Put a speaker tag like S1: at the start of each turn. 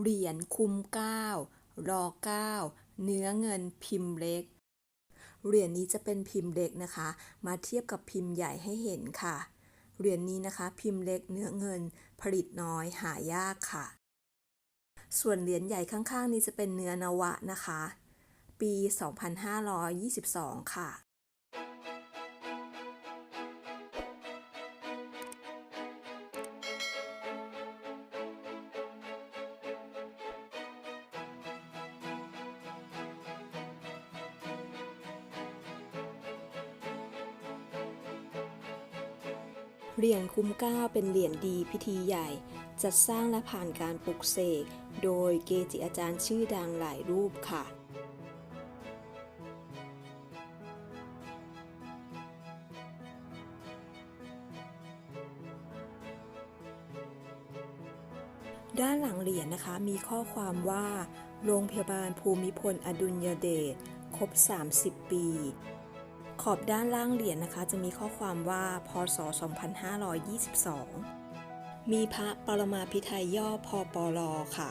S1: เหรียญคุ้มเก้ารอเก้าเนื้อเงินพิมพ์เล็ก เหรียญนี้จะเป็นพิมพ์เล็กนะคะ มาเทียบกับพิมพ์ใหญ่ให้เห็นค่ะ เหรียญนี้นะคะ พิมพ์เล็กเนื้อเงิน ผลิตน้อยหายากค่ะ ส่วนเหรียญใหญ่ข้างๆ นี้จะเป็นเนื้อนวะนะคะ ปี 2522 ค่ะ เหรียญคุ้มเก้าเป็นเหรียญดีพิธีใหญ่ จัดสร้างและผ่านการปลุกเสก โดยเกจิอาจารย์ชื่อดังหลายรูปค่ะ ด้านหลังเหรียญนะคะมีข้อความว่า โรงพยาบาลภูมิพลอดุลยเดช ครบ 30 ปี ขอบด้านล่างเหรียญนะคะ จะมีข้อความว่าพศ 2522 มีพระปรมาภิไทยย่อพอปลค่ะ